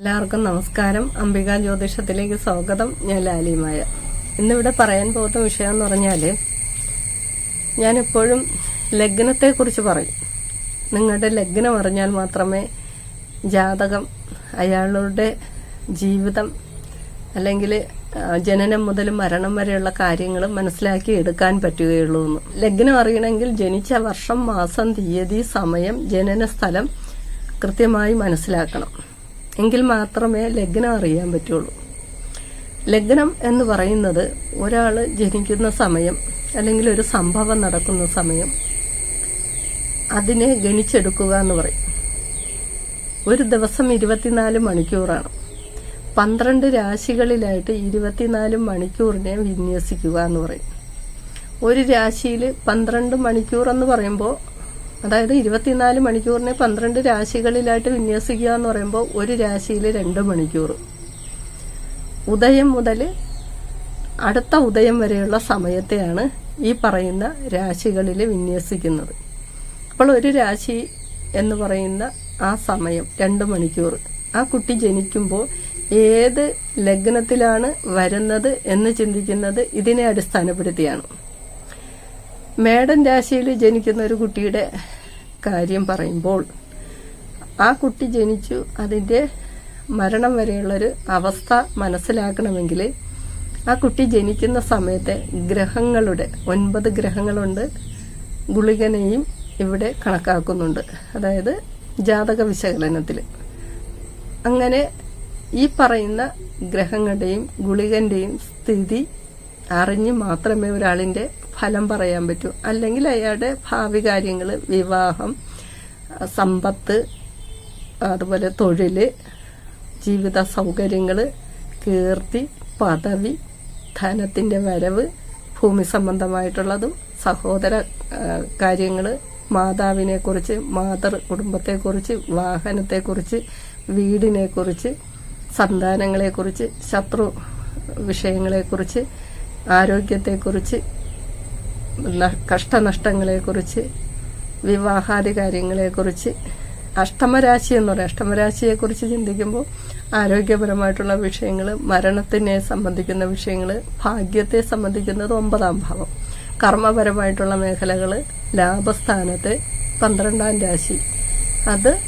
എല്ലാവർക്കും നമസ്കാരം. അംബിക ജ്യോതിഷത്തിലേക്ക് സ്വാഗതം. ഞാൻ ലാലിമായ ഇന്നിവിടെ പറയാൻ പോകുന്ന വിഷയം എന്ന് പറഞ്ഞാൽ ഞാൻ എപ്പോഴും ലഗ്നത്തെക്കുറിച്ച് പറയും. നിങ്ങളുടെ ലഗ്നം അറിഞ്ഞാൽ മാത്രമേ ജാതകം അയാളുടെ ജീവിതം അല്ലെങ്കിൽ ജനനം മുതൽ മരണം വരെയുള്ള കാര്യങ്ങൾ മനസ്സിലാക്കി എടുക്കാൻ പറ്റുകയുള്ളൂ എന്ന്. ലഗ്നം അറിയണമെങ്കിൽ ജനിച്ച വർഷം മാസം തീയതി സമയം ജനന സ്ഥലം കൃത്യമായി മനസ്സിലാക്കണം. എങ്കിൽ മാത്രമേ ലഗ്നം അറിയാൻ പറ്റുള്ളൂ. ലഗ്നം എന്ന് പറയുന്നത് ഒരാൾ ജനിക്കുന്ന സമയം അല്ലെങ്കിൽ ഒരു സംഭവം നടക്കുന്ന സമയം അതിനെ ഗണിച്ചെടുക്കുക എന്ന് പറയും. ഒരു ദിവസം ഇരുപത്തിനാല് മണിക്കൂറാണ്. പന്ത്രണ്ട് രാശികളിലായിട്ട് ഇരുപത്തിനാല് മണിക്കൂറിനെ വിന്യസിക്കുക എന്ന് പറയും. ഒരു രാശിയിൽ പന്ത്രണ്ട് മണിക്കൂർ എന്ന് പറയുമ്പോൾ അതായത് ഇരുപത്തിനാല് മണിക്കൂറിനെ പന്ത്രണ്ട് രാശികളിലായിട്ട് വിന്യസിക്കുക എന്ന് പറയുമ്പോൾ ഒരു രാശിയിൽ രണ്ട് മണിക്കൂർ. ഉദയം മുതൽ അടുത്ത ഉദയം വരെയുള്ള സമയത്തെയാണ് ഈ പറയുന്ന രാശികളിൽ വിന്യസിക്കുന്നത്. അപ്പോൾ ഒരു രാശി എന്ന് പറയുന്ന ആ സമയം രണ്ട് മണിക്കൂർ. ആ കുട്ടി ജനിക്കുമ്പോൾ ഏത് ലഗ്നത്തിലാണ് വരുന്നത് എന്ന് ചിന്തിക്കുന്നത് ഇതിനെ അടിസ്ഥാനപ്പെടുത്തിയാണ്. മേടൻ രാശിയിൽ ജനിക്കുന്ന ഒരു കുട്ടിയുടെ കാര്യം പറയുമ്പോൾ ആ കുട്ടി ജനിച്ചു അതിന്റെ മരണം വരെയുള്ളൊരു അവസ്ഥ മനസ്സിലാക്കണമെങ്കിൽ ആ കുട്ടി ജനിക്കുന്ന സമയത്തെ ഗ്രഹങ്ങളുടെ ഒൻപത് ഗ്രഹങ്ങളുണ്ട് ഗുളികനെയും ഇവിടെ കണക്കാക്കുന്നുണ്ട്. അതായത് ജാതക വിശകലനത്തിൽ. അങ്ങനെ ഈ പറയുന്ന ഗ്രഹങ്ങളുടെയും ഗുളികന്റെയും സ്ഥിതി അറിഞ്ഞ് മാത്രമേ ഒരാളിന്റെ ഫലം പറയാൻ പറ്റൂ. അല്ലെങ്കിൽ അയാളുടെ ഭാവി കാര്യങ്ങൾ വിവാഹം സമ്പത്ത് അതുപോലെ തൊഴിൽ ജീവിത സൗകര്യങ്ങൾ കീർത്തി പദവി ധനത്തിന്റെ വരവ് ഭൂമി സംബന്ധമായിട്ടുള്ളതും സഹോദര കാര്യങ്ങൾ മാതാവിനെക്കുറിച്ച് മാതൃ കുടുംബത്തെക്കുറിച്ച് വാഹനത്തെക്കുറിച്ച് വീടിനെക്കുറിച്ച് സന്താനങ്ങളെക്കുറിച്ച് ശത്രു വിഷയങ്ങളെക്കുറിച്ച് ആരോഗ്യത്തെക്കുറിച്ച് കഷ്ടനഷ്ടങ്ങളെക്കുറിച്ച് വിവാഹാദി കാര്യങ്ങളെക്കുറിച്ച് അഷ്ടമരാശി എന്ന് പറയും അഷ്ടമരാശിയെക്കുറിച്ച് ചിന്തിക്കുമ്പോൾ ആരോഗ്യപരമായിട്ടുള്ള വിഷയങ്ങൾ മരണത്തിനെ സംബന്ധിക്കുന്ന വിഷയങ്ങൾ ഭാഗ്യത്തെ സംബന്ധിക്കുന്നത് ഒമ്പതാം ഭാവം. കർമ്മപരമായിട്ടുള്ള മേഖലകൾ ലാഭസ്ഥാനത്തെ പന്ത്രണ്ടാം രാശി. അത്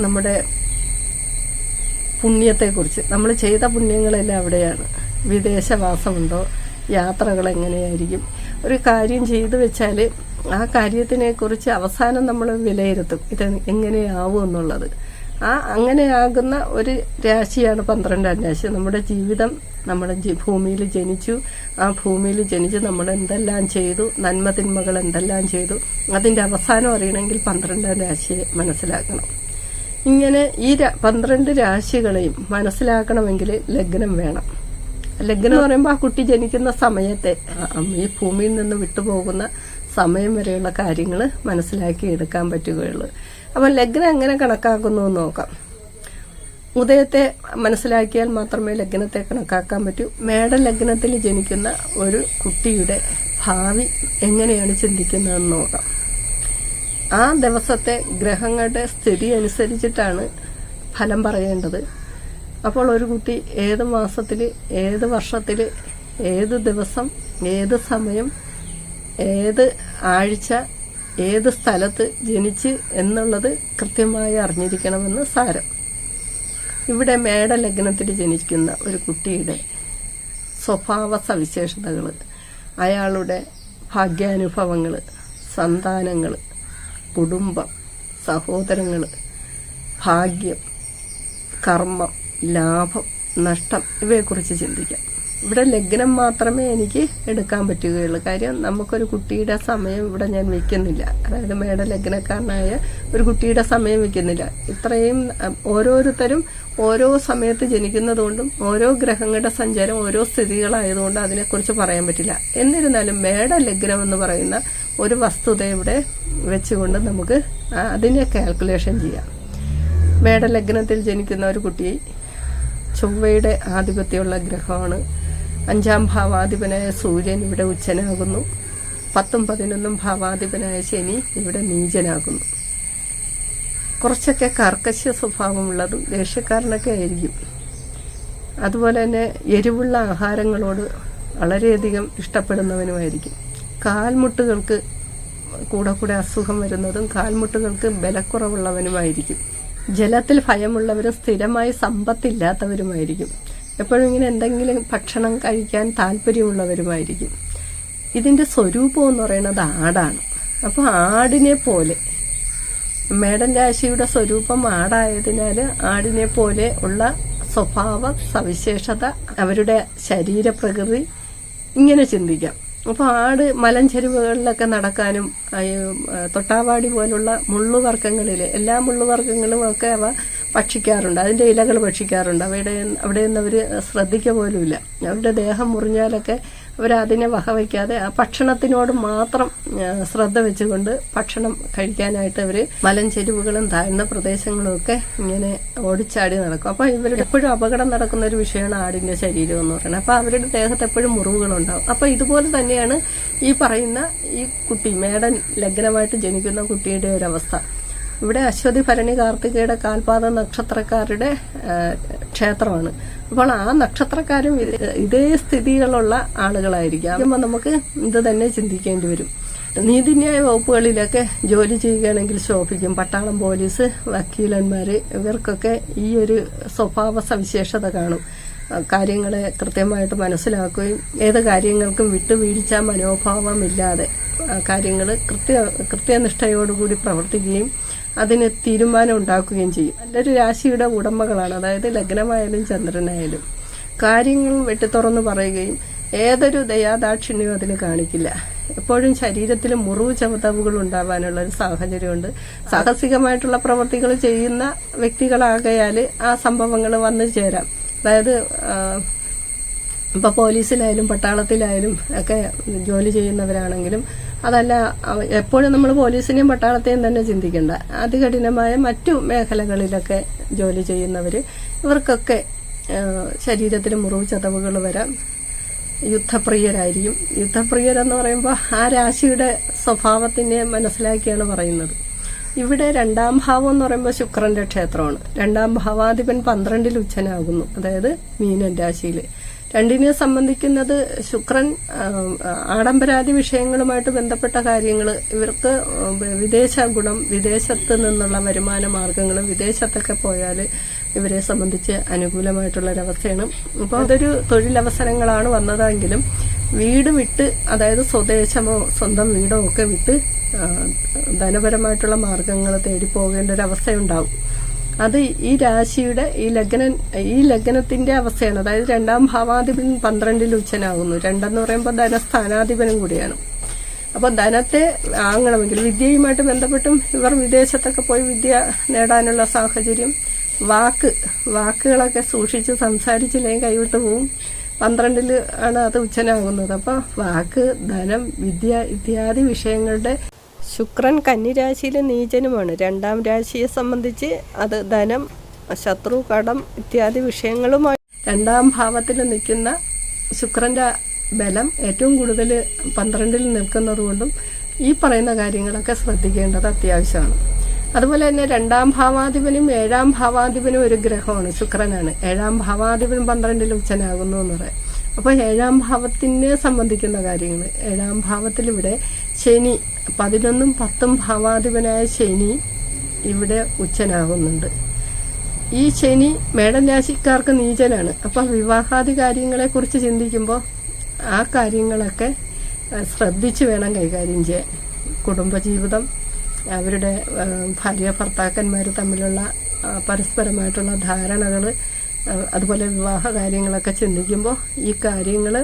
നമ്മുടെ പുണ്യത്തെക്കുറിച്ച്. നമ്മൾ ചെയ്ത പുണ്യങ്ങളെല്ലാം അവിടെയാണ്. വിദേശവാസമുണ്ടോ? യാത്രകൾ എങ്ങനെയായിരിക്കും? ഒരു കാര്യം ചെയ്തു വെച്ചാൽ ആ കാര്യത്തിനെ കുറിച്ച് അവസാനം നമ്മൾ വിലയിരുത്തും. ഇത് എങ്ങനെയാവും എന്നുള്ളത്. ആ അങ്ങനെയാകുന്ന ഒരു രാശിയാണ് പന്ത്രണ്ടാം രാശി. നമ്മുടെ ജീവിതം നമ്മുടെ ഭൂമിയിൽ ജനിച്ചു. ആ ഭൂമിയിൽ ജനിച്ച് നമ്മൾ എന്തെല്ലാം ചെയ്തു? നന്മ തിന്മകൾ എന്തെല്ലാം ചെയ്തു? അതിന്റെ അവസാനം അറിയണമെങ്കിൽ പന്ത്രണ്ടാം രാശിയെ മനസ്സിലാക്കണം. ഇങ്ങനെ ഈ പന്ത്രണ്ട് രാശികളെയും മനസ്സിലാക്കണമെങ്കിൽ ലഗ്നം വേണം. ലഗ്നം എന്ന് പറയുമ്പോൾ ആ കുട്ടി ജനിക്കുന്ന സമയത്തെ ഈ ഭൂമിയിൽ നിന്ന് വിട്ടുപോകുന്ന സമയം വരെയുള്ള കാര്യങ്ങൾ മനസ്സിലാക്കി എടുക്കാൻ പറ്റുകയുള്ളൂ. അപ്പം ലഗ്നം എങ്ങനെ കണക്കാക്കുന്നു എന്ന് നോക്കാം. ഉദയത്തെ മനസ്സിലാക്കിയാൽ മാത്രമേ ലഗ്നത്തെ കണക്കാക്കാൻ പറ്റൂ. മേട ലഗ്നത്തിൽ ജനിക്കുന്ന ഒരു കുട്ടിയുടെ ഭാവി എങ്ങനെയാണ് ചിന്തിക്കുന്നതെന്ന് നോക്കാം. ആ ദിവസത്തെ ഗ്രഹങ്ങളുടെ സ്ഥിതി അനുസരിച്ചിട്ടാണ് ഫലം പറയേണ്ടത്. അപ്പോൾ ഒരു കുട്ടി ഏത് മാസത്തിൽ ഏത് വർഷത്തിൽ ഏത് ദിവസം ഏത് സമയം ഏത് ആഴ്ച ഏത് സ്ഥലത്ത് ജനിച്ച് എന്നുള്ളത് കൃത്യമായി അറിഞ്ഞിരിക്കണമെന്ന് സാരം. ഇവിടെ മേടലഗ്നത്തിൽ ജനിക്കുന്ന ഒരു കുട്ടിയുടെ സ്വഭാവ സവിശേഷതകൾ അയാളുടെ ഭാഗ്യാനുഭവങ്ങൾ സന്താനങ്ങൾ കുടുംബം സഹോദരങ്ങൾ ഭാഗ്യം കർമ്മം ലാഭം നഷ്ടം ഇവയെക്കുറിച്ച് ചിന്തിക്കാം. ഇവിടെ ലഗ്നം മാത്രമേ എനിക്ക് എടുക്കാൻ പറ്റുകയുള്ളൂ. കാര്യം നമുക്കൊരു കുട്ടിയുടെ സമയം ഇവിടെ ഞാൻ വെക്കുന്നില്ല. അതായത് മേട ലഗ്നക്കാരനായ ഒരു കുട്ടിയുടെ സമയം വെക്കുന്നില്ല. ഇത്രയും ഓരോരുത്തരും ഓരോ സമയത്ത് ജനിക്കുന്നതുകൊണ്ടും ഓരോ ഗ്രഹങ്ങളുടെ സഞ്ചാരം ഓരോ സ്ഥിതികളായതുകൊണ്ട് അതിനെക്കുറിച്ച് പറയാൻ പറ്റില്ല. എന്നിരുന്നാലും മേട ലഗ്നം എന്ന് പറയുന്ന ഒരു വസ്തുത ഇവിടെ വെച്ചുകൊണ്ട് നമുക്ക് അതിനെ കാൽക്കുലേഷൻ ചെയ്യാം. മേട ലഗ്നത്തിൽ ജനിക്കുന്ന ഒരു കുട്ടി ചൊവ്വയുടെ ആധിപത്യമുള്ള ഗ്രഹമാണ്. അഞ്ചാം ഭാവാധിപനായ സൂര്യൻ ഇവിടെ ഉച്ചനാകുന്നു. പത്തും പതിനൊന്നും ഭാവാധിപനായ ശനി ഇവിടെ നീചനാകുന്നു. കുറച്ചൊക്കെ കർക്കശ സ്വഭാവമുള്ളതും ദേഷ്യക്കാരനൊക്കെ ആയിരിക്കും. അതുപോലെ തന്നെ എരിവുള്ള ആഹാരങ്ങളോട് വളരെയധികം ഇഷ്ടപ്പെടുന്നവനുമായിരിക്കും. കാൽമുട്ടുകൾക്ക് കൂടെ കൂടെ അസുഖം വരുന്നതും കാൽമുട്ടുകൾക്ക് ബലക്കുറവുള്ളവനുമായിരിക്കും. ജലത്തിൽ ഭയമുള്ളവരും സ്ഥിരമായി സമ്പത്തില്ലാത്തവരുമായിരിക്കും. എപ്പോഴും ഇങ്ങനെ എന്തെങ്കിലും ഭക്ഷണം കഴിക്കാൻ താല്പര്യമുള്ളവരുമായിരിക്കും. ഇതിന്റെ സ്വരൂപം എന്ന് പറയുന്നത് ആടാണ്. അപ്പോൾ ആടിനെ പോലെ മേടൻ രാശിയുടെ സ്വരൂപം ആടായതിനാൽ ആടിനെ പോലെ ഉള്ള സ്വഭാവ സവിശേഷത അവരുടെ ശരീരപ്രകൃതി ഇങ്ങനെ ചിന്തിക്കാം. അപ്പോൾ ആട് മലഞ്ചെരുവുകളിലൊക്കെ നടക്കാനും തൊട്ടാവാടി പോലുള്ള മുള്ളുവർഗങ്ങളിൽ എല്ലാ മുള്ളുവർഗങ്ങളും ഒക്കെ അവ ഭക്ഷിക്കാറുണ്ട്. അതിന്റെ ഇലകൾ ഭക്ഷിക്കാറുണ്ട്. അവയുടെ നിന്ന് അവർ ശ്രദ്ധിക്കുക പോലുമില്ല. അവരുടെ ദേഹം മുറിഞ്ഞാലൊക്കെ അവർ അതിനെ വകവയ്ക്കാതെ ആ ഭക്ഷണത്തിനോട് മാത്രം ശ്രദ്ധ വെച്ചുകൊണ്ട് ഭക്ഷണം കഴിക്കാനായിട്ട് അവർ മലഞ്ചെരുവുകളും താഴ്ന്ന പ്രദേശങ്ങളും ഒക്കെ ഇങ്ങനെ ഓടിച്ചാടി നടക്കും. അപ്പൊ ഇവരുടെ എപ്പോഴും അപകടം നടക്കുന്ന ഒരു വിഷയമാണ് ആടിന്റെ ശരീരം എന്ന് പറയുന്നത്. അപ്പൊ അവരുടെ ദേഹത്ത് എപ്പോഴും മുറിവുകളുണ്ടാവും. അപ്പൊ ഇതുപോലെ തന്നെയാണ് ഈ പറയുന്ന ഈ കുട്ടി മേടൻ ലഗ്നമായിട്ട് ജനിക്കുന്ന കുട്ടിയുടെ ഒരവസ്ഥ ഇവിടെ അശ്വതി ഭരണി കാർത്തികയുടെ കാൽപാദ നക്ഷത്രക്കാരുടെ ക്ഷേത്രമാണ്. അപ്പോൾ ആ നക്ഷത്രക്കാരും ഇതേ സ്ഥിതികളുള്ള ആളുകളായിരിക്കും. അപ്പം നമുക്ക് ഇത് തന്നെ ചിന്തിക്കേണ്ടി വരും. നീതിന്യായ വകുപ്പുകളിലൊക്കെ ജോലി ചെയ്യുകയാണെങ്കിൽ ശോഭിക്കും. പട്ടാളം പോലീസ് വക്കീലന്മാര് ഇവർക്കൊക്കെ ഈ ഒരു സ്വഭാവ സവിശേഷത കാണും. കാര്യങ്ങളെ കൃത്യമായിട്ട് മനസ്സിലാക്കുകയും ഏത് കാര്യങ്ങൾക്കും വിട്ടുവീഴ്ച മനോഭാവമില്ലാതെ കാര്യങ്ങൾ കൃത്യ കൃത്യനിഷ്ഠയോടുകൂടി പ്രവർത്തിക്കുകയും അതിന് തീരുമാനം ഉണ്ടാക്കുകയും ചെയ്യും. നല്ലൊരു രാശിയുടെ ഉടമകളാണ്. അതായത് ലഗ്നമായാലും ചന്ദ്രനായാലും. കാര്യങ്ങൾ വെട്ടിത്തുറന്ന് പറയുകയും ഏതൊരു ദയാദാക്ഷിണ്യവും അതിന് കാണിക്കില്ല. എപ്പോഴും ശരീരത്തിൽ മുറിവ് ചവതവുകൾ ഉണ്ടാവാനുള്ള ഒരു സാഹചര്യമുണ്ട്. സാഹസികമായിട്ടുള്ള പ്രവർത്തികൾ ചെയ്യുന്ന വ്യക്തികളാകയാൽ ആ സംഭവങ്ങൾ വന്നു ചേരാം. അതായത് ഇപ്പൊ പോലീസിലായാലും പട്ടാളത്തിലായാലും ഒക്കെ ജോലി ചെയ്യുന്നവരാണെങ്കിലും അതല്ല എപ്പോഴും നമ്മൾ പോലീസിനെയും പട്ടാളത്തെയും തന്നെ ചിന്തിക്കേണ്ട. അതികഠിനമായ മറ്റു മേഖലകളിലൊക്കെ ജോലി ചെയ്യുന്നവര് ഇവർക്കൊക്കെ ശരീരത്തിന് മുറിവ് ചതവുകൾ വരാം. യുദ്ധപ്രിയരായിരിക്കും. യുദ്ധപ്രിയരെന്ന് പറയുമ്പോൾ ആ രാശിയുടെ സ്വഭാവത്തിനെ മനസ്സിലാക്കിയാണ് പറയുന്നത്. ഇവിടെ രണ്ടാം ഭാവം എന്ന് പറയുമ്പോൾ ശുക്രന്റെ ക്ഷേത്രമാണ്. രണ്ടാം ഭാവാധിപൻ പന്ത്രണ്ടിൽ ഉച്ചനാകുന്നു. അതായത് മീനൻ രാശിയിൽ രണ്ടിനെ സംബന്ധിക്കുന്നത് ശുക്രൻ ആഡംബരാദി വിഷയങ്ങളുമായിട്ട് ബന്ധപ്പെട്ട കാര്യങ്ങൾ ഇവർക്ക് വിദേശ ഗുണം വിദേശത്ത് നിന്നുള്ള വരുമാന മാർഗങ്ങൾ വിദേശത്തൊക്കെ പോയാൽ ഇവരെ സംബന്ധിച്ച് അനുകൂലമായിട്ടുള്ള ഒരവസ്ഥയാണ് അപ്പോൾ അതൊരു തൊഴിലവസരങ്ങളാണ് വന്നതെങ്കിലും വീട് വിട്ട് അതായത് സ്വദേശമോ സ്വന്തം വീടോ ഒക്കെ വിട്ട് ധനപരമായിട്ടുള്ള മാർഗങ്ങൾ തേടി പോകേണ്ട ഒരു അവസ്ഥയുണ്ടാവും അത് ഈ രാശിയുടെ ഈ ലഗ്ന ഈ ലഗ്നത്തിന്റെ അവസ്ഥയാണ്. അതായത് രണ്ടാം ഭാവാധിപൻ പന്ത്രണ്ടിൽ ഉച്ചനാകുന്നു. രണ്ടെന്ന് പറയുമ്പോൾ ധനസ്ഥാനാധിപനും കൂടിയാണ്. അപ്പോൾ ധനത്തെ വാങ്ങണമെങ്കിൽ വിദ്യയുമായിട്ട് ബന്ധപ്പെട്ടും ഇവർ വിദേശത്തൊക്കെ പോയി വിദ്യ നേടാനുള്ള സാഹചര്യം വാക്ക് വാക്കുകളൊക്കെ സൂക്ഷിച്ച് സംസാരിച്ചില്ലെങ്കിൽ കൈവിട്ട് പോവും. പന്ത്രണ്ടിൽ ആണ് അത് ഉച്ചനാകുന്നത്. അപ്പോൾ വാക്ക് ധനം വിദ്യ ഇത്യാദി വിഷയങ്ങളുടെ ശുക്രൻ കന്നിരാശിയിലെ നീചനുമാണ്. രണ്ടാം രാശിയെ സംബന്ധിച്ച് അത് ധനം ശത്രു കടം ഇത്യാദി വിഷയങ്ങളുമായി രണ്ടാം ഭാവത്തിൽ നിൽക്കുന്ന ശുക്രന്റെ ബലം ഏറ്റവും കൂടുതൽ പന്ത്രണ്ടിൽ നിൽക്കുന്നത് കൊണ്ടും ഈ പറയുന്ന കാര്യങ്ങളൊക്കെ ശ്രദ്ധിക്കേണ്ടത് അത്യാവശ്യമാണ്. അതുപോലെ തന്നെ രണ്ടാം ഭാവാധിപനും ഏഴാം ഭാവാധിപനും ഒരു ഗ്രഹമാണ് ശുക്രനാണ്. ഏഴാം ഭാവാധിപൻ പന്ത്രണ്ടിൽ ഉച്ചനാകുന്നു എന്ന് പറയാം. അപ്പോൾ ഏഴാം ഭാവത്തിനെ സംബന്ധിക്കുന്ന കാര്യങ്ങൾ. ഏഴാം ഭാവത്തിൽ ഇവിടെ ശനി പതിനൊന്നും പത്തും ഭാവാധിപനായ ശനി ഇവിടെ ഉച്ചനാകുന്നുണ്ട് ഈ ശനി മേടം രാശിക്കാർക്ക് നീചനാണ്. അപ്പൊ വിവാഹാദി കാര്യങ്ങളെ കുറിച്ച് ചിന്തിക്കുമ്പോൾ ആ കാര്യങ്ങളൊക്കെ ശ്രദ്ധിച്ചു വേണം കൈകാര്യം ചെയ്യാൻ. കുടുംബജീവിതം അവരുടെ ഭാര്യ ഭർത്താക്കന്മാർ തമ്മിലുള്ള പരസ്പരമായിട്ടുള്ള ധാരണകൾ അതുപോലെ വിവാഹ കാര്യങ്ങളൊക്കെ ചിന്തിക്കുമ്പോൾ ഈ കാര്യങ്ങൾ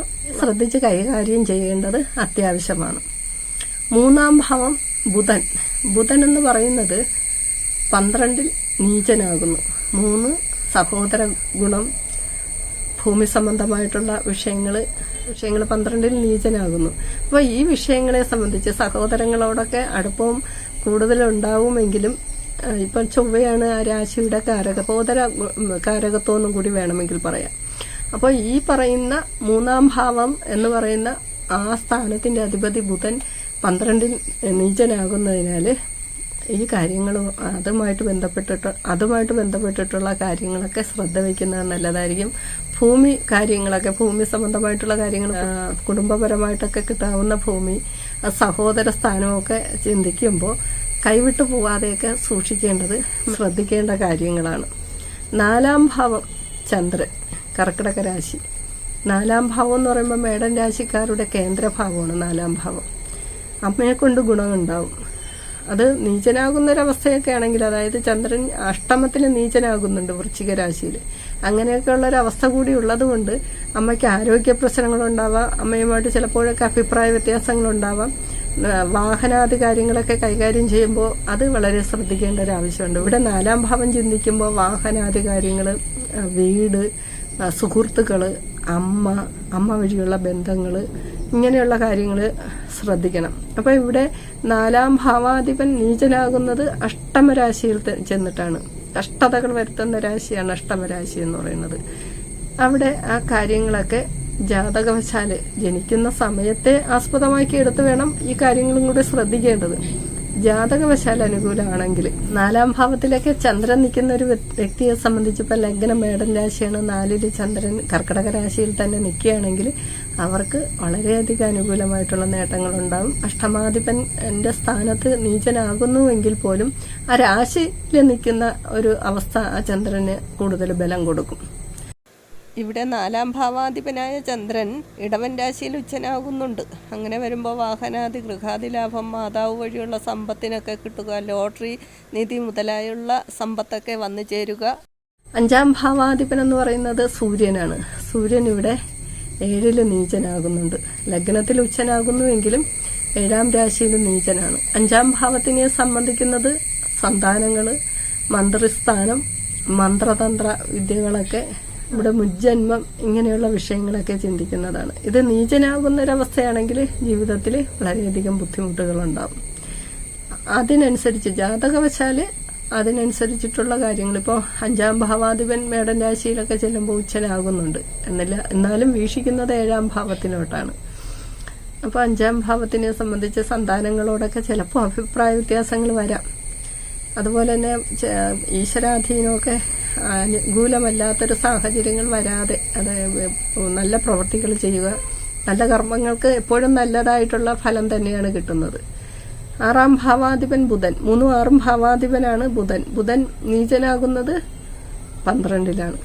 ശ്രദ്ധിച്ച് കൈകാര്യം ചെയ്യേണ്ടത് അത്യാവശ്യമാണ്. മൂന്നാം ഭാവം ബുധൻ. ബുധൻ എന്ന് പറയുന്നത് പന്ത്രണ്ടിൽ നീചനാകുന്നു. മൂന്ന് സഹോദര ഗുണം ഭൂമി സംബന്ധമായിട്ടുള്ള വിഷയങ്ങൾ വിഷയങ്ങൾ പന്ത്രണ്ടിൽ നീചനാകുന്നു. അപ്പോൾ ഈ വിഷയങ്ങളെ സംബന്ധിച്ച് സഹോദരങ്ങളോടൊക്കെ അടുപ്പവും കൂടുതലുണ്ടാവുമെങ്കിലും ഇപ്പം ചൊവ്വയാണ് രാശിയുടെ കാരക സഹോദര ഗു- ഉം, കാരകത്വം എന്നും കൂടി വേണമെങ്കിൽ പറയാം. അപ്പോൾ ഈ പറയുന്ന മൂന്നാം ഭാവം എന്ന് പറയുന്ന ആ സ്ഥാനത്തിന്റെ അധിപതി ബുധൻ പന്ത്രണ്ടിൽ നീചനാകുന്നതിനാൽ ഈ കാര്യങ്ങൾ അതുമായിട്ട് ബന്ധപ്പെട്ടിട്ട് അതുമായിട്ട് ബന്ധപ്പെട്ടിട്ടുള്ള കാര്യങ്ങളൊക്കെ ശ്രദ്ധ വയ്ക്കുന്നത് നല്ലതായിരിക്കും. ഭൂമി കാര്യങ്ങളൊക്കെ ഭൂമി സംബന്ധമായിട്ടുള്ള കാര്യങ്ങൾ കുടുംബപരമായിട്ടൊക്കെ കിട്ടാവുന്ന ഭൂമി സഹോദര സ്ഥാനമൊക്കെ ചിന്തിക്കുമ്പോൾ കൈവിട്ടു പോവാതെയൊക്കെ സൂക്ഷിക്കേണ്ടത് ശ്രദ്ധിക്കേണ്ട കാര്യങ്ങളാണ്. നാലാം ഭാവം ചന്ദ്രൻ കർക്കിടക രാശി. നാലാം ഭാവം എന്ന് പറയുമ്പോൾ മേടൻ രാശിക്കാരുടെ കേന്ദ്രഭാവമാണ് നാലാം ഭാവം. അമ്മയെ കൊണ്ട് ഗുണമുണ്ടാവും. അത് നീചനാകുന്നൊരവസ്ഥയൊക്കെ ആണെങ്കിൽ അതായത് ചന്ദ്രൻ അഷ്ടമത്തിൽ നീചനാകുന്നുണ്ട് വൃശ്ചിക രാശിയിൽ അങ്ങനെയൊക്കെ ഉള്ള ഒരു അവസ്ഥ കൂടി ഉള്ളതുകൊണ്ട് അമ്മയ്ക്ക് ആരോഗ്യ പ്രശ്നങ്ങളുണ്ടാവാം. അമ്മയുമായിട്ട് ചിലപ്പോഴൊക്കെ അഭിപ്രായ വ്യത്യാസങ്ങളുണ്ടാവാം. വാഹനാദി കാര്യങ്ങളൊക്കെ കൈകാര്യം ചെയ്യുമ്പോൾ അത് വളരെ ശ്രദ്ധിക്കേണ്ട ഒരു ആവശ്യമുണ്ട് ഇവിടെ നാലാം ഭാവം ചിന്തിക്കുമ്പോൾ വാഹനാദി കാര്യങ്ങൾ വീട് സുഹൃത്തുക്കൾ അമ്മ അമ്മ വഴിയുള്ള ബന്ധങ്ങൾ ഇങ്ങനെയുള്ള കാര്യങ്ങൾ ശ്രദ്ധിക്കണം. അപ്പോൾ ഇവിടെ നാലാം ഭാവാധിപൻ നീചനാകുന്നത് അഷ്ടമരാശിയിൽ ചെന്നിട്ടാണ്. കഷ്ടതകൾ വരുത്തുന്ന രാശിയാണ് അഷ്ടമരാശി എന്ന് പറയുന്നത്. അവിടെ ആ കാര്യങ്ങളൊക്കെ ജാതകവശാൽ ജനിക്കുന്ന സമയത്തെ ആസ്പദമാക്കി എടുത്തു വേണം ഈ കാര്യങ്ങളും കൂടെ ശ്രദ്ധിക്കേണ്ടത്. ജാതകവശാൽ അനുകൂലമാണെങ്കിൽ നാലാം ഭാവത്തിലേക്ക് ചന്ദ്രൻ നിൽക്കുന്ന ഒരു വ്യക്തിയെ സംബന്ധിച്ച് ഇപ്പം ലഗ്നം മേടൻ രാശിയാണ് നാലിൽ ചന്ദ്രൻ കർക്കടക രാശിയിൽ തന്നെ നിൽക്കുകയാണെങ്കിൽ അവർക്ക് വളരെയധികം അനുകൂലമായിട്ടുള്ള നേട്ടങ്ങളുണ്ടാവും. അഷ്ടമാധിപൻ എന്റെ സ്ഥാനത്ത് നീചനാകുന്നുവെങ്കിൽ പോലും ആ രാശിയിൽ നിൽക്കുന്ന ഒരു അവസ്ഥ ആ ചന്ദ്രന് കൂടുതൽ ബലം കൊടുക്കും. ഇവിടെ നാലാം ഭാവാധിപനായ ചന്ദ്രൻ ഇടവൻ രാശിയിൽ ഉച്ചനാകുന്നുണ്ട്. അങ്ങനെ വരുമ്പോൾ വാഹനാദി ഗൃഹാദി ലാഭം മാതാവ് വഴിയുള്ള സമ്പത്തിനൊക്കെ കിട്ടുക ലോട്ടറി നിധി മുതലായുള്ള സമ്പത്തൊക്കെ വന്നു ചേരുക. അഞ്ചാം ഭാവാധിപൻ എന്ന് പറയുന്നത് സൂര്യനാണ്. സൂര്യൻ ഇവിടെ ഏഴിൽ നീചനാകുന്നുണ്ട്. ലഗ്നത്തിൽ ഉച്ചനാകുന്നുവെങ്കിലും ഏഴാം രാശിയിൽ നീചനാണ്. അഞ്ചാം ഭാവത്തിനെ സംബന്ധിക്കുന്നത് സന്താനങ്ങൾ മന്ത്രിസ്ഥാനം മന്ത്രതന്ത്ര വിദ്യകളൊക്കെ ഇവിടെ മുജ്ജന്മം ഇങ്ങനെയുള്ള വിഷയങ്ങളൊക്കെ ചിന്തിക്കുന്നതാണ്. ഇത് നീചനാകുന്ന ഒരവസ്ഥയാണെങ്കിൽ ജീവിതത്തിൽ വളരെയധികം ബുദ്ധിമുട്ടുകളുണ്ടാവും. അതിനനുസരിച്ച് ജാതകവശാൽ അതിനനുസരിച്ചിട്ടുള്ള കാര്യങ്ങൾ ഇപ്പോൾ അഞ്ചാം ഭാവാധിപൻ മേടൻ രാശിയിലൊക്കെ ചെല്ലുമ്പോൾ ഉച്ചനാകുന്നുണ്ട്. എന്നില്ല എന്നാലും വീക്ഷിക്കുന്നത് ഏഴാം ഭാവത്തിലോട്ടാണ്. അപ്പോൾ അഞ്ചാം ഭാവത്തിനെ സംബന്ധിച്ച് സന്താനങ്ങളോടൊക്കെ ചിലപ്പോൾ അഭിപ്രായ വ്യത്യാസങ്ങൾ വരാം. അതുപോലെ തന്നെ ഈശ്വരാധീനമൊക്കെ അനുകൂലമല്ലാത്തൊരു സാഹചര്യങ്ങൾ വരാതെ അത് നല്ല പ്രവർത്തികൾ ചെയ്യുക. നല്ല കർമ്മങ്ങൾക്ക് എപ്പോഴും നല്ലതായിട്ടുള്ള ഫലം തന്നെയാണ് കിട്ടുന്നത്. ആറാം ഭാവാധിപൻ ബുധൻ. മൂന്നും ആറും ഭാവാധിപനാണ് ബുധൻ. ബുധൻ നീചനാകുന്നത് പന്ത്രണ്ടിലാണ്.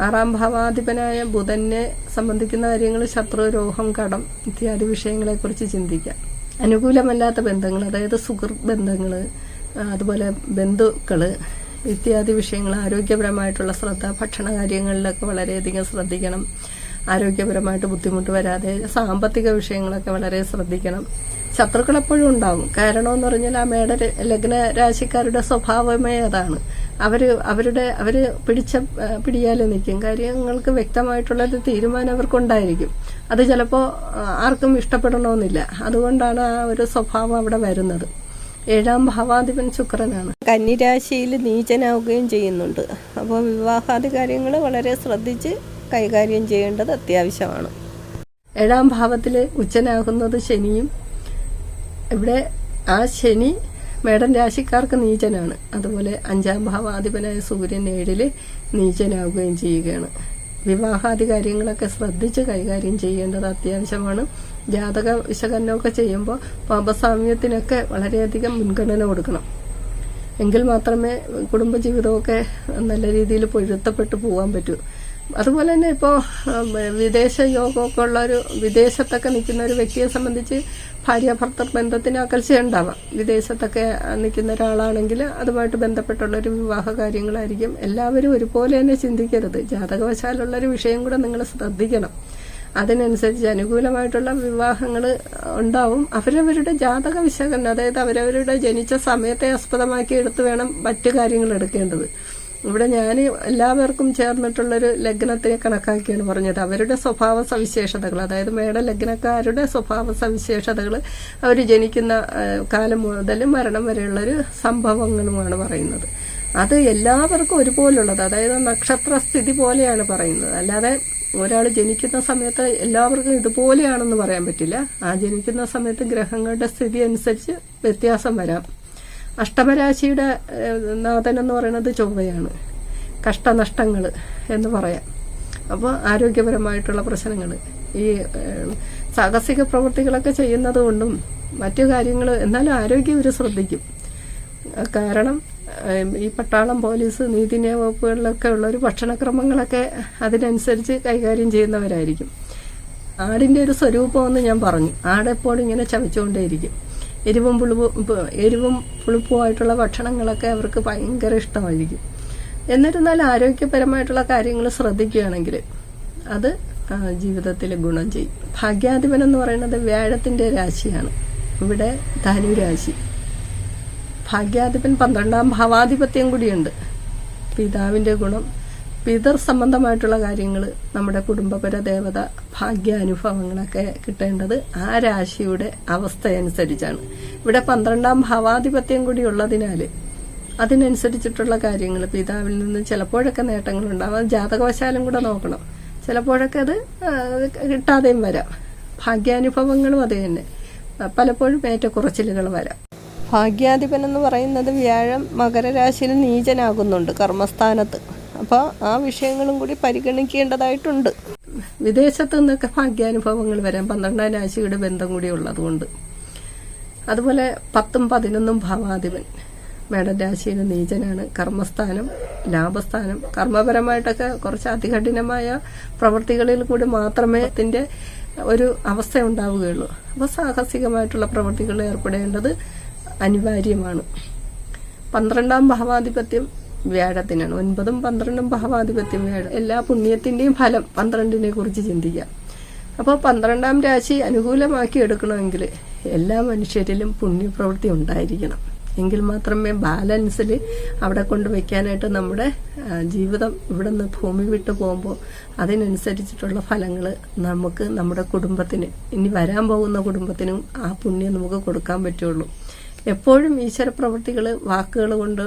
ആറാം ഭാവാധിപനായ ബുധനെ സംബന്ധിക്കുന്ന കാര്യങ്ങൾ ശത്രു രോഗം കടം ഇത്യാദി വിഷയങ്ങളെക്കുറിച്ച് ചിന്തിക്കാം. അനുകൂലമല്ലാത്ത ബന്ധങ്ങൾ അതായത് സുഹൃത്ത് ബന്ധങ്ങൾ അതുപോലെ ബന്ധുക്കൾ ഇത്യാദി വിഷയങ്ങൾ ആരോഗ്യപരമായിട്ടുള്ള ശ്രദ്ധ ഭക്ഷണ കാര്യങ്ങളിലൊക്കെ വളരെയധികം ശ്രദ്ധിക്കണം. ആരോഗ്യപരമായിട്ട് ബുദ്ധിമുട്ട് വരാതെ സാമ്പത്തിക വിഷയങ്ങളൊക്കെ വളരെ ശ്രദ്ധിക്കണം. ശത്രുക്കൾ എപ്പോഴും ഉണ്ടാവും കാരണം എന്ന് പറഞ്ഞാൽ ആ മേട ലഗ്ന രാശിക്കാരുടെ സ്വഭാവമേ അതാണ്. അവർ അവരുടെ അവർ പിടിച്ച പിടിയാലേ നിൽക്കും. കാര്യങ്ങൾക്ക് വ്യക്തമായിട്ടുള്ളൊരു തീരുമാനം അവർക്കുണ്ടായിരിക്കും. അത് ചിലപ്പോൾ ആർക്കും ഇഷ്ടപ്പെടണമെന്നില്ല. അതുകൊണ്ടാണ് ആ ഒരു സ്വഭാവം അവിടെ വരുന്നത്. ഏഴാം ഭാവാധിപൻ ശുക്രനാണ്. കന്നിരാശിയിൽ നീചനാവുകയും ചെയ്യുന്നുണ്ട്. അപ്പോൾ വിവാഹാദി കാര്യങ്ങൾ വളരെ ശ്രദ്ധിച്ച് കൈകാര്യം ചെയ്യേണ്ടത് അത്യാവശ്യമാണ്. ഏഴാം ഭാവത്തിൽ ഉച്ചനാകുന്നത് ശനിയും. ഇവിടെ ആ ശനി മേടം രാശിക്കാർക്ക് നീചനാണ്. അതുപോലെ അഞ്ചാം ഭാവാധിപനായ സൂര്യൻ ഏഴിൽ നീചനാവുകയും ചെയ്യുകയാണ്. വിവാഹാദി കാര്യങ്ങളൊക്കെ ശ്രദ്ധിച്ച് കൈകാര്യം ചെയ്യേണ്ടത് അത്യാവശ്യമാണ്. ജാതക വിശകലനമൊക്കെ ചെയ്യുമ്പോൾ പാപസാമ്യത്തിനൊക്കെ വളരെയധികം മുൻഗണന കൊടുക്കണം. എങ്കിൽ മാത്രമേ കുടുംബജീവിതമൊക്കെ നല്ല രീതിയിൽ പൊരുത്തപ്പെട്ടു പോകാൻ പറ്റൂ. അതുപോലെ തന്നെ ഇപ്പോൾ വിദേശ യോഗമൊക്കെ ഉള്ള ഒരു വിദേശത്തൊക്കെ നിൽക്കുന്ന ഒരു വ്യക്തിയെ സംബന്ധിച്ച് ഭാര്യ ഭർത്തർ ബന്ധത്തിന് അകൽച്ച ഉണ്ടാവാം. വിദേശത്തൊക്കെ നിൽക്കുന്ന ഒരാളാണെങ്കിൽ അതുമായിട്ട് ബന്ധപ്പെട്ടുള്ള ഒരു വിവാഹ കാര്യങ്ങളായിരിക്കും. എല്ലാവരും ഒരുപോലെ തന്നെ ചിന്തിക്കരുത്. ജാതകവശാലുള്ള ഒരു വിഷയം കൂടെ നിങ്ങൾ ശ്രദ്ധിക്കണം. അതിനനുസരിച്ച് അനുകൂലമായിട്ടുള്ള വിവാഹങ്ങൾ ഉണ്ടാവും. അവരവരുടെ ജാതക വിശകലനം അതായത് അവരവരുടെ ജനിച്ച സമയത്തെ ആസ്പദമാക്കി എടുത്തു വേണം മറ്റു കാര്യങ്ങൾ എടുക്കേണ്ടത്. ഇവിടെ ഞാൻ എല്ലാവർക്കും ചേർന്നിട്ടുള്ളൊരു ലഗ്നത്തിനെ കണക്കാക്കിയാണ് പറഞ്ഞത്. അവരുടെ സ്വഭാവ സവിശേഷതകൾ അതായത് മേട ലഗ്നക്കാരുടെ സ്വഭാവ സവിശേഷതകൾ അവർ ജനിക്കുന്ന കാലം മുതൽ മരണം വരെയുള്ളൊരു സംഭവങ്ങളുമാണ് പറയുന്നത്. അത് എല്ലാവർക്കും ഒരുപോലുള്ളത്. അതായത് നക്ഷത്ര സ്ഥിതി പോലെയാണ് പറയുന്നത്. അല്ലാതെ ഒരാൾ ജനിക്കുന്ന സമയത്ത് എല്ലാവർക്കും ഇതുപോലെയാണെന്ന് പറയാൻ പറ്റില്ല. ആ ജനിക്കുന്ന സമയത്ത് ഗ്രഹങ്ങളുടെ സ്ഥിതി അനുസരിച്ച് വ്യത്യാസം വരാം. അഷ്ടമരാശിയുടെ നാഥൻ എന്ന് പറയുന്നത് ചൊവ്വയാണ്. കഷ്ടനഷ്ടങ്ങൾ എന്ന് പറയാം. അപ്പോൾ ആരോഗ്യപരമായിട്ടുള്ള പ്രശ്നങ്ങൾ ഈ സാഹസിക പ്രവൃത്തികളൊക്കെ ചെയ്യുന്നത് കൊണ്ടും മറ്റു കാര്യങ്ങൾ എന്നാലും ആരോഗ്യം ഇവർ ശ്രദ്ധിക്കും. കാരണം ഈ പട്ടാളം പോലീസ് നീതിന്യായ വകുപ്പുകളിലൊക്കെ ഉള്ള ഒരു ഭക്ഷണക്രമങ്ങളൊക്കെ അതിനനുസരിച്ച് കൈകാര്യം ചെയ്യുന്നവരായിരിക്കും. ആടിന്റെ ഒരു സ്വരൂപമെന്ന് ഞാൻ പറഞ്ഞു. ആടെപ്പോഴും ഇങ്ങനെ ചവച്ചുകൊണ്ടേയിരിക്കും. എരിവും പുളിപ്പ് എരിവും പുളിപ്പുമായിട്ടുള്ള ഭക്ഷണങ്ങളൊക്കെ അവർക്ക് ഭയങ്കര ഇഷ്ടമായിരിക്കും. എന്നിരുന്നാലും ആരോഗ്യപരമായിട്ടുള്ള കാര്യങ്ങൾ ശ്രദ്ധിക്കുകയാണെങ്കിൽ അത് ജീവിതത്തിൽ ഗുണം ചെയ്യും. ഭാഗ്യാധിപൻ എന്ന് പറയുന്നത് വ്യാഴത്തിന്റെ രാശിയാണ്. ഇവിടെ ധനുരാശി. ഭാഗ്യാധിപൻ പന്ത്രണ്ടാം ഭാവാധിപത്യം കൂടിയുണ്ട്. പിതാവിന്റെ ഗുണം പിതർ സംബന്ധമായിട്ടുള്ള കാര്യങ്ങൾ നമ്മുടെ കുടുംബപര ദേവത ഭാഗ്യാനുഭവങ്ങളൊക്കെ കിട്ടേണ്ടത് ആ രാശിയുടെ അവസ്ഥയനുസരിച്ചാണ്. ഇവിടെ പന്ത്രണ്ടാം ഭാവാധിപത്യം കൂടി ഉള്ളതിനാൽ അതിനനുസരിച്ചിട്ടുള്ള കാര്യങ്ങൾ പിതാവിൽ നിന്ന് ചിലപ്പോഴൊക്കെ നേട്ടങ്ങളുണ്ടാവും. അത് ജാതകവശാലും കൂടെ നോക്കണം. ചിലപ്പോഴൊക്കെ അത് കിട്ടാതെയും വരാം. ഭാഗ്യാനുഭവങ്ങളും അത് തന്നെ. പലപ്പോഴും ഏറ്റക്കുറച്ചിലുകൾ വരാം. ഭാഗ്യാധിപൻ എന്ന് പറയുന്നത് വ്യാഴം മകരരാശിയിൽ നീചനാകുന്നുണ്ട് കർമ്മസ്ഥാനത്ത്. അപ്പോൾ ആ വിഷയങ്ങളും കൂടി പരിഗണിക്കേണ്ടതായിട്ടുണ്ട്. വിദേശത്തു നിന്നൊക്കെ ഭാഗ്യാനുഭവങ്ങൾ വരാം പന്ത്രണ്ടാം രാശിയുടെ ബന്ധം കൂടി ഉള്ളതുകൊണ്ട്. അതുപോലെ പത്തും പതിനൊന്നും ഭാവാധിപൻ മേഡം രാശിയിൽ നീചനാണ്. കർമ്മസ്ഥാനം ലാഭസ്ഥാനം കർമ്മപരമായിട്ടൊക്കെ കുറച്ച് അതികഠിനമായ പ്രവൃത്തികളിൽ കൂടി മാത്രമേ അതിന്റെ ഒരു അവസ്ഥ ഉണ്ടാവുകയുള്ളൂ. അപ്പോൾ സാഹസികമായിട്ടുള്ള പ്രവൃത്തികളിൽ ഏർപ്പെടേണ്ടത് അനിവാര്യമാണ്. പന്ത്രണ്ടാം ഭാവാധിപത്യം വ്യാഴത്തിനാണ്. ഒൻപതും പന്ത്രണ്ടും ഭാവാധിപത്യം വ്യാഴം. എല്ലാ പുണ്യത്തിന്റെയും ഫലം പന്ത്രണ്ടിനെ കുറിച്ച് ചിന്തിക്കാം. അപ്പോൾ പന്ത്രണ്ടാം രാശി അനുകൂലമാക്കി എടുക്കണമെങ്കിൽ എല്ലാ മനുഷ്യരിലും പുണ്യപ്രവൃത്തി ഉണ്ടായിരിക്കണം. എങ്കിൽ മാത്രമേ ബാലൻസിൽ അവിടെ കൊണ്ട് വയ്ക്കാനായിട്ട് നമ്മുടെ ജീവിതം ഇവിടെ നിന്ന് ഭൂമി വിട്ടു പോകുമ്പോൾ അതിനനുസരിച്ചിട്ടുള്ള ഫലങ്ങൾ നമുക്ക് നമ്മുടെ കുടുംബത്തിന് ഇനി വരാൻ പോകുന്ന കുടുംബത്തിനും ആ പുണ്യം നമുക്ക് കൊടുക്കാൻ പറ്റുള്ളൂ. എപ്പോഴും ഈശ്വര പ്രവൃത്തികൾ വാക്കുകൾ കൊണ്ട്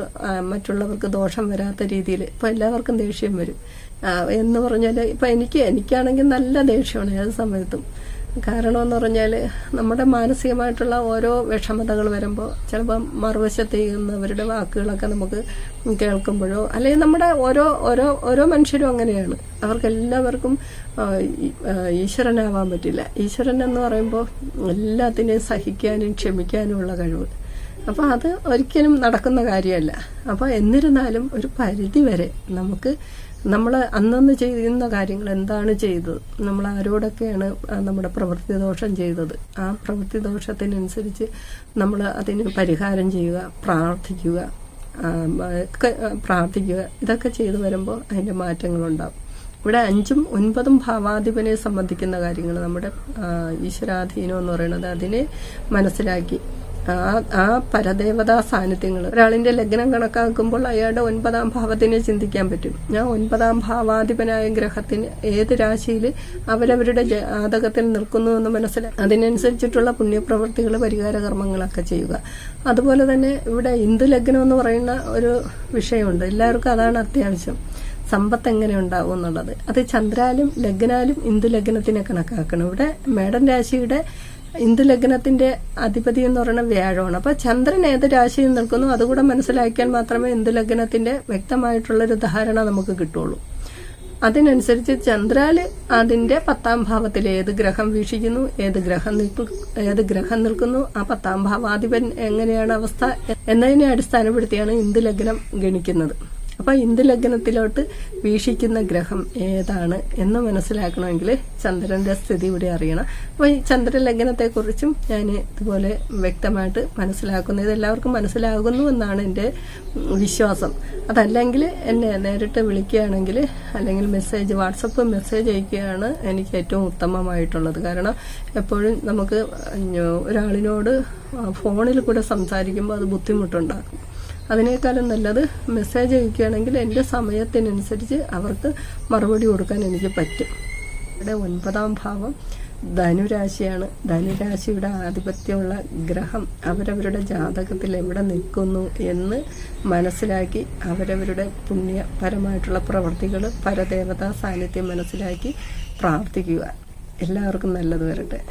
മറ്റുള്ളവർക്ക് ദോഷം വരാത്ത രീതിയിൽ ഇപ്പൊ എല്ലാവർക്കും ദേഷ്യം വരും. എന്ന് പറഞ്ഞാൽ ഇപ്പൊ എനിക്ക് എനിക്കാണെങ്കിൽ നല്ല ദേഷ്യമാണ് ഏത് സമയത്തും. കാരണം എന്ന് പറഞ്ഞാൽ നമ്മുടെ മാനസികമായിട്ടുള്ള ഓരോ വിഷമതകൾ വരുമ്പോൾ ചിലപ്പോൾ മറുവശത്ത് ചെയ്യുന്നവരുടെ വാക്കുകളൊക്കെ നമുക്ക് കേൾക്കുമ്പോഴോ അല്ലെങ്കിൽ നമ്മുടെ ഓരോ ഓരോ ഓരോ മനുഷ്യരും അങ്ങനെയാണ്. അവർക്കെല്ലാവർക്കും ഈശ്വരനാവാൻ പറ്റില്ല. ഈശ്വരൻ എന്ന് പറയുമ്പോൾ എല്ലാത്തിനെയും സഹിക്കാനും ക്ഷമിക്കാനുമുള്ള കഴിവ്. അപ്പോൾ അത് ഒരിക്കലും നടക്കുന്ന കാര്യമല്ല. അപ്പോൾ എന്നിരുന്നാലും ഒരു പരിധി വരെ നമുക്ക് നമ്മൾ അന്നന്ന് ചെയ്യുന്ന കാര്യങ്ങൾ എന്താണ് ചെയ്തത്? നമ്മൾ ആരോടൊക്കെയാണ് നമ്മുടെ പ്രവൃത്തി ദോഷം ചെയ്തത്? ആ പ്രവൃത്തി ദോഷത്തിനനുസരിച്ച് നമ്മൾ അതിന് പരിഹാരം ചെയ്യുക പ്രാർത്ഥിക്കുക പ്രാർത്ഥിക്കുക. ഇതൊക്കെ ചെയ്തു വരുമ്പോൾ അതിന്റെ മാറ്റങ്ങളുണ്ടാകും ഇവിടെ അഞ്ചും ഒൻപതും ഭാവാധിപനെ സംബന്ധിക്കുന്ന കാര്യങ്ങൾ നമ്മുടെ ഈശ്വരാധീനം എന്ന് പറയുന്നത് അതിനെ മനസ്സിലാക്കി ആ ആ പരദേവതാ സാന്നിധ്യങ്ങൾ ഒരാളിന്റെ ലഗ്നം കണക്കാക്കുമ്പോൾ അയാളുടെ ഒൻപതാം ഭാവത്തിനെ ചിന്തിക്കാൻ പറ്റും. ഞാൻ ഒൻപതാം ഭാവാധിപനായ ഗ്രഹത്തിന് ഏത് രാശിയിൽ അവരവരുടെ ജാതകത്തിൽ നിൽക്കുന്നു എന്ന് മനസ്സിലാക്കി അതിനനുസരിച്ചിട്ടുള്ള പുണ്യപ്രവൃത്തികൾ പരിഹാര കർമ്മങ്ങളൊക്കെ ചെയ്യുക. അതുപോലെ തന്നെ ഇവിടെ ഇന്ദു ലഗ്നം എന്ന് പറയുന്ന ഒരു വിഷയമുണ്ട്. എല്ലാവർക്കും അതാണ് അത്യാവശ്യം. സമ്പത്ത് എങ്ങനെ ഉണ്ടാവും എന്നുള്ളത്. അത് ചന്ദ്രാലും ലഗ്നാലും ഇന്ദു ലഗ്നത്തിനെ കണക്കാക്കണം. ഇവിടെ മേടൻ രാശിയുടെ ഇന്ദു ലഗ്നത്തിന്റെ അധിപതി എന്ന് പറയുന്നത് വ്യാഴമാണ്. അപ്പൊ ചന്ദ്രൻ ഏത് രാശിയിൽ നിൽക്കുന്നു അതുകൂടെ മനസ്സിലാക്കിയാൽ മാത്രമേ ഇന്ദു ലഗ്നത്തിന്റെ വ്യക്തമായിട്ടുള്ള ഒരു ധാരണ നമുക്ക് കിട്ടുള്ളൂ. അതിനനുസരിച്ച് ചന്ദ്രാൽ അതിന്റെ പത്താം ഭാവത്തിൽ ഏത് ഗ്രഹം വീക്ഷിക്കുന്നു ഏത് ഗ്രഹം ഏത് ഗ്രഹം നിൽക്കുന്നു ആ പത്താം ഭാവാധിപൻ എങ്ങനെയാണ് അവസ്ഥ എന്നതിനെ അടിസ്ഥാനപ്പെടുത്തിയാണ് ഇന്ദു ലഗ്നം ഗണിക്കുന്നത്. അപ്പൊ ഇന്ദു ലഗ്നത്തിലോട്ട് വീക്ഷിക്കുന്ന ഗ്രഹം ഏതാണ് എന്ന് മനസ്സിലാക്കണമെങ്കിൽ ചന്ദ്രന്റെ സ്ഥിതി ഇവിടെ അറിയണം. അപ്പൊ ഈ ചന്ദ്രലഗ്നത്തെ കുറിച്ചും ഞാൻ ഇതുപോലെ വ്യക്തമായിട്ട് മനസ്സിലാക്കുന്നു. ഇത് എല്ലാവർക്കും മനസ്സിലാകുന്നു എന്നാണ് എന്റെ വിശ്വാസം. അതല്ലെങ്കിൽ എന്നെ നേരിട്ട് വിളിക്കുകയാണെങ്കിൽ അല്ലെങ്കിൽ മെസ്സേജ് വാട്സപ്പ് മെസ്സേജ് അയക്കുകയാണ് എനിക്ക് ഏറ്റവും ഉത്തമമായിട്ടുള്ളത്. കാരണം എപ്പോഴും നമുക്ക് ഒരാളിനോട് ഫോണിൽ കൂടെ സംസാരിക്കുമ്പോൾ അത് ബുദ്ധിമുട്ടുണ്ടാക്കും. അതിനേക്കാളും നല്ലത് മെസ്സേജ് അയക്കുകയാണെങ്കിൽ എന്റെ സമയത്തിനനുസരിച്ച് അവർക്ക് മറുപടി കൊടുക്കാൻ എനിക്ക് പറ്റും. ഇവിടെ ഒൻപതാം ഭാവം ധനുരാശിയാണ്. ധനുരാശിയുടെ ആധിപത്യമുള്ള ഗ്രഹം അവരവരുടെ ജാതകത്തിൽ എവിടെ നിൽക്കുന്നു എന്ന് മനസ്സിലാക്കി അവരവരുടെ പുണ്യപരമായിട്ടുള്ള പ്രവൃത്തികൾ പരദേവതാ സാന്നിധ്യം മനസ്സിലാക്കി പ്രാർത്ഥിക്കുക. എല്ലാവർക്കും നല്ലത് വരട്ടെ.